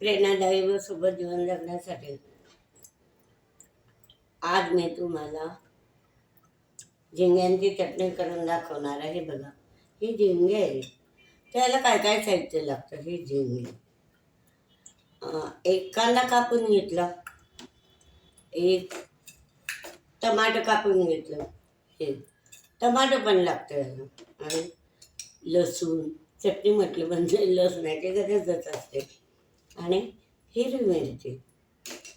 प्रेरणादायी व सोबत जीवन जगण्यासाठी. आज मी तुम्हाला झिंग्यांची चटणी करून दाखवणार आहे बघा. ही झिंगे आहे त्याला काय काय साहित्य लागतं? ही झिंगे. एक कांदा कापून घेतला. एक टमाटर कापून घेतलं. हे. टमाटर पण लागतं याला. आणि लसूण. चटणी म्हटलं म्हणजे लसणाची गरजच असते. आणि हिरवी मिरची.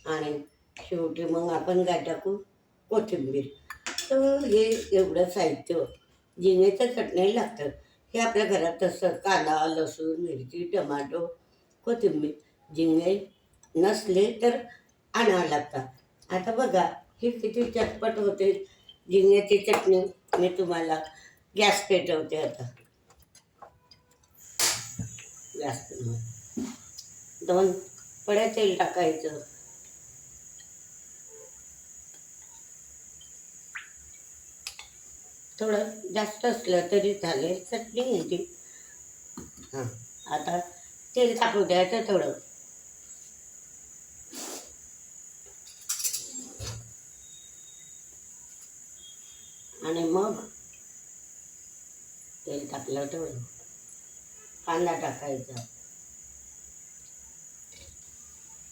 आणि शेवटी मग आपण काय टाकू कोथिंबीर. तर हे एवढं साहित्य जिन्याचं चटणी लागतं हे आपल्या घरात असतं कांदा लसूण मिरची टमाटो कोथिंबीर जिंगे नसले तर आणावं लागतात. आता बघा हे किती चटपट होते. जिंग्याची चटणी मी तुम्हाला गॅस पेटवते आता. गॅस पेटवते. दोन पड्या तेल टाकायचं. थोडं जास्त असलं तरी चालेल चटणी घ्यायची. हां. आता तेल टाकू द्यायचं थोडं. आणि मग तेल टाकलं थोडं कांदा टाकायचा.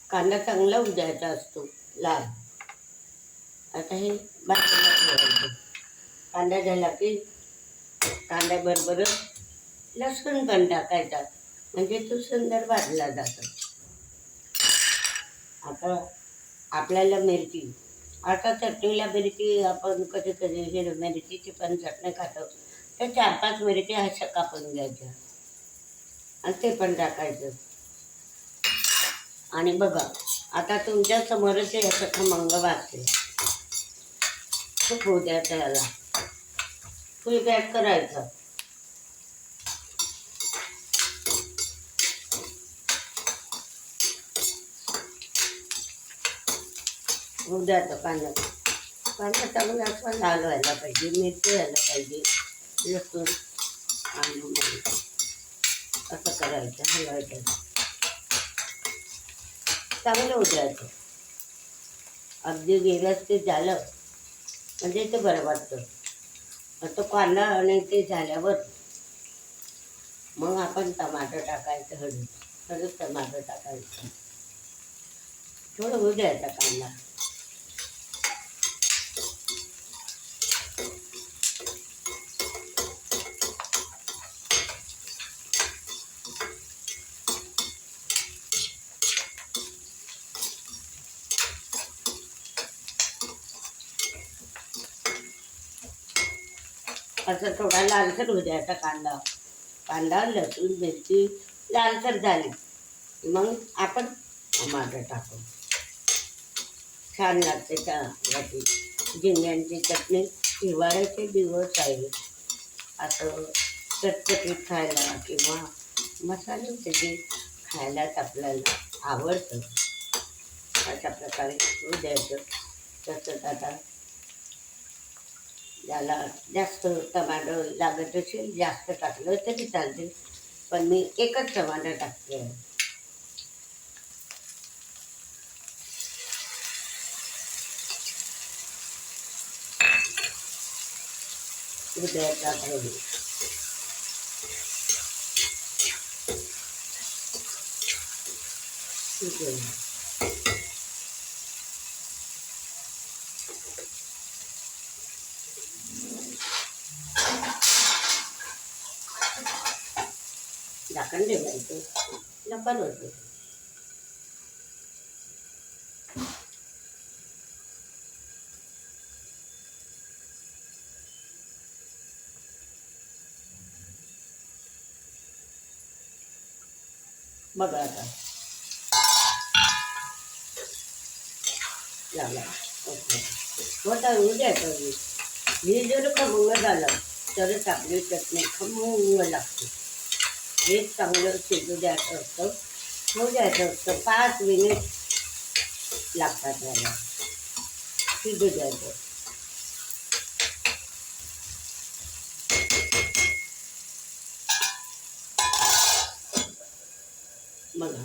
कांदा चांगला उजायचा असतो लाल. आता हे बाजूला ठेवायचं. कांदा झाला की कांद्याबरोबरच लसूण पण टाकायचा म्हणजे तो सुंदर भाजला जातो. आता आपल्याला मिरची आता चटणीला मिरची आपण कधी कधी हिरवी मिरचीची पण चटणी खातो. तर चार पाच मिरची अशा कापून घ्यायच्या. आणि ते पण टाकायचं. आणि बघा आता तुमच्या समोरच हे असं खमंग वाचते खूप होऊ द्या त्याला फुल पॅक करायचं. होऊ द्यायचं कांदा कांदा टाकून आपण लाल व्हायला पाहिजे मिरची व्हायला पाहिजे लसूण आणि असं करायचं हलवायचं. चांगलं होऊ द्यायचं अगदी गेलंच ते झालं. म्हणजे ते बरं वाटतं. मग तो कांदा आणि ते झाल्यावर मग आपण टमाटर टाकायचं हळद हळद टमाटर टाकायचं. थोडं होऊ द्यायचा कांदा. असं थोडा लालसर होऊ द्यायचा कांदा. कांदा लसूण मिरची लालसर झाली. मग आपण टमाटर टाकू. छान लागते त्यासाठी झिंग्यांची चटणी हिवाळ्याचे दिवस आहे. असं चटचटीत खायला किंवा मसाले त्याची खायलाच आपल्याला आवडतं. अशा प्रकारे द्यायचं. तसंच आता त्याला जास्त टमाटर लागत असेल जास्त टाकलं तरी चालते पण मी एकच टमाटर टाकते. हृदयाचा ठीक आहे झाकण ठेवायचं नका होतं बघा आता झाला ओके होता होऊ द्यायचं हे. हे जर खमंग झालं तरच आपली चटणी खमंग लागते हे चांगलं शिजू द्यायचं असतं. होऊ द्यायचं असतं पाच मिनिट लागतात याला शिजू द्यायचं. बघा.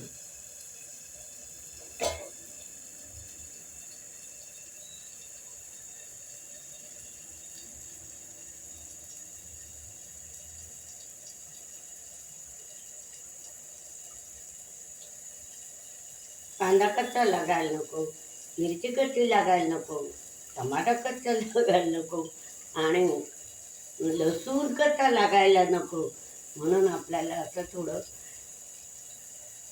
कांदा कच्चा लागायला नको मिरची कच्ची लागायला नको टमाटा कच्चा लागायला नको आणि लसूण कच्चा लागायला नको. म्हणून आपल्याला असं थोडं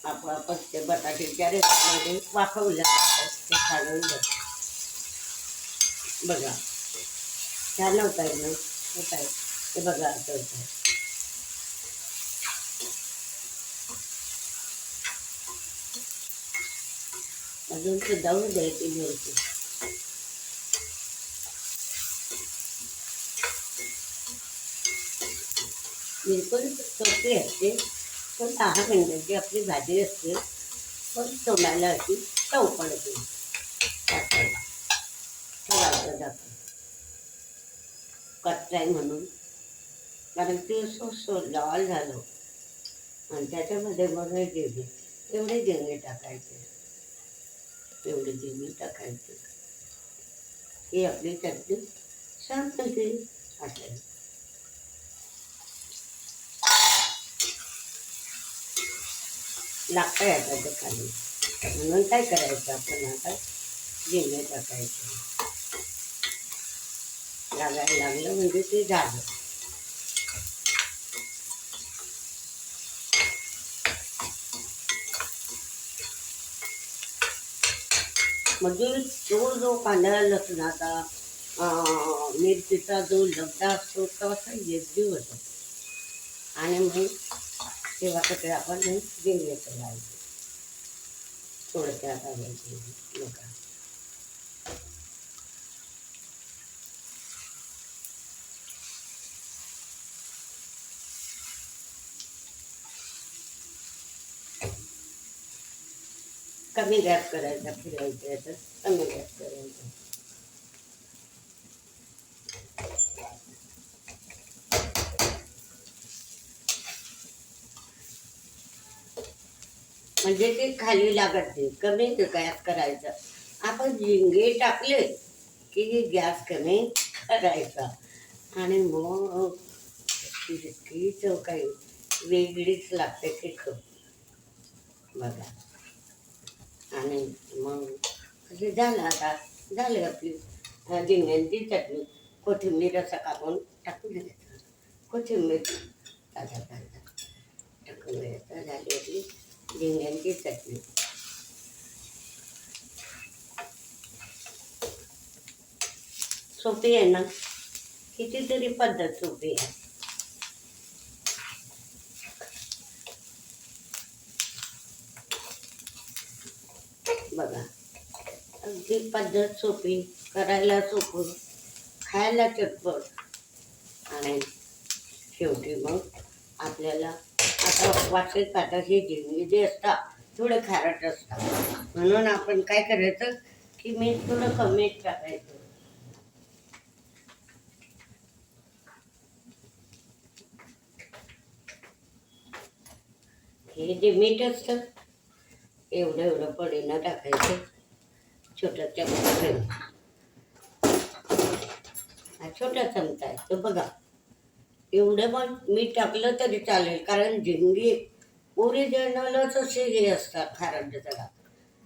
आपण ते बटाट्याच्या रेसिपीमध्ये वाफवलं जातं ते काढून बघा छान होत आहे ना? होत आहे ते बघा असं होत आहे अजून सुद्धा होऊ द्यायची मिरची बिलकुल सोपी असते पण दहा मिनटांची आपली भाजी असते पण तोंडाला अशी चव पडते. टाकायला. कच्चाय म्हणून. कारण ते सो लाल झालं. आणि त्याच्यामध्ये मग हे जेवढे एवढे जेवणे टाकायचे. एवढे जेवणे टाकायचे. हे आपले चटणी शांत असेल लागतं आता ते खाली. म्हणून काय करायचं आपण आता? जिरे टाकायचं. लागायला लागलं म्हणजे ते झालं. मधील तो जो कांदा लसणाचा मिरचीचा जो लगदा असतो तो असा येद्दी होतो. आणि मग तेव्हा कसे आपण जिरे करायचे. थोडक्यात घालायचे नका. कमी गॅस करायचा फिरायचं याचा कमी गॅस करायचा. म्हणजे ते खाली लागत नाही कमी गॅस करायचं. आपण झिंगे टाकले की गॅस कमी करायचा. आणि मग इतकी चव काही वेगळीच लागते की बघा. आणि मग ते झालं आता झालं आपली अं, चटणी. कोथिंबीर असं कापून टाकून द्यायचं कोथिंबीर ताजा ताजा टाकून द्यायचं झाली आपली झिंग्यांची चटणी. सोपी आहे ना? कितीतरी पद्धत सोपी आहे. बघा. अगदी पद्धत सोपी करायला सोपं खायला चटपट. आणि शेवटी मग आपल्याला आता वाचत पाटाचे जेवणी जे असतात थोडे खारट असतात. म्हणून आपण काय करायचं की मी थोडं कमी टाकायचं. हे जे मीठ असतं एवढं एवढं पडीनं टाकायचं. छोटा चमचा हा छोटा चमचा आहे तो बघा. एवढं मग मीठ टाकलं तरी चालेल कारण झिंगी ओरिजिनलच असे हे असतात खारट जरा.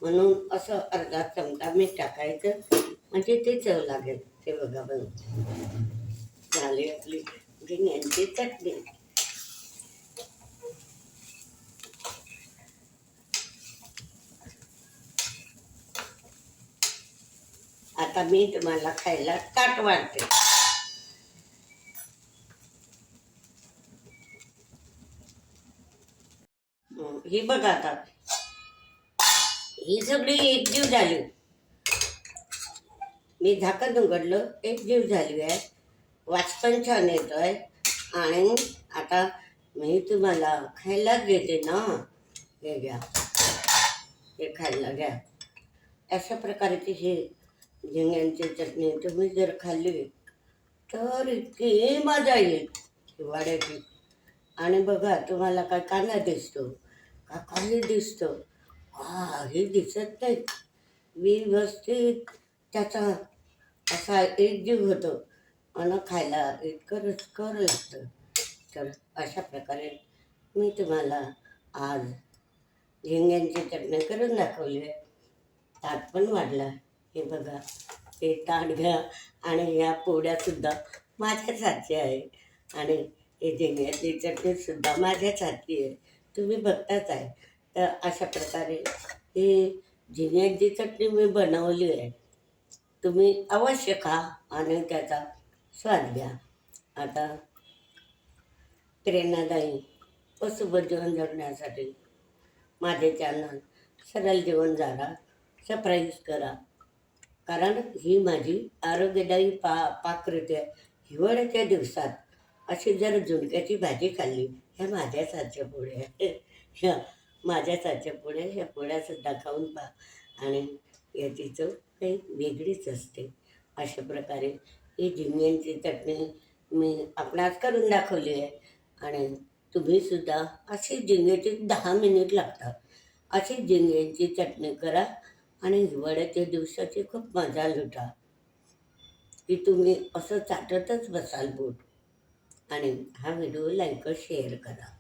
म्हणून असं अर्धा चमचा मीठ टाकायचं म्हणजे ते चव लागेल. ते बघा बघ झाली आपली. झिंग्यांची चटणी. आता मी तुम्हाला खायला ताट वाढते. हो, ही बघा आता. ही सगळी एकजीव झाली. मी झाकण उघडलं एकजीव झाली आहे. वाचपण छान येतो आहे. आणि आता मी तुम्हाला खायलाच देते ना. हे घ्या. हे खायला घ्या. अशा प्रकारे तिची झिंग्यांची चटणी तुम्ही जर खाल्ली तर इतकी मजा येईल हिवाळ्याची आणि बघा तुम्हाला काय कांदा दिसतो का काही दिसतं काही दिसत नाही. व्यवस्थित त्याचा असा एकजीव होतो. आणि खायला इतकं रुचकर लागतं. तर अशा प्रकारे मी तुम्हाला आज झिंग्यांची चटणी करून दाखवली आहे. ताट पण वाढला. हे बघा हे ताट घ्या आणि ह्या पोळ्यासुद्धा माझ्याच हातची आहे. आणि हे झेंग्याची चटणीसुद्धा माझ्याच हातची आहे. तुम्ही बघताच आहे. तर अशा प्रकारे ही झिंग्यांची चटणी मी बनवली आहे. तुम्ही अवश्य खा आणि त्याचा स्वाद घ्या. आता प्रेरणादायी व जीवन जगण्यासाठी माझे चॅनल सरळ जीवन जारा सबस्क्राईब करा. कारण ही माझी आरोग्यदायी पा पाककृती आहे हिवाळ्याच्या दिवसात अशी जर झुणक्याची भाजी खाल्ली ह्या माझ्याच हातच्या पोळ्या. आहेत. ह्या माझ्याच हातच्या पोळ्या ह्या पोळ्यासुद्धा खाऊन पा आणि याची चव काही वेगळीच असते. अशा प्रकारे ही झिंग्यांची चटणी मी आपणास करून दाखवली आहे. आणि तुम्हीसुद्धा अशी झिंग्याची दहा मिनिट लागतात. अशी झिंग्यांची चटणी करा. आणि हिवाळ्याच्या दिवसाची खूप मजा लुटा. की तुम्ही असं चाटतच बसाल बोट. आणि हा व्हिडिओ लाईक शेअर करा.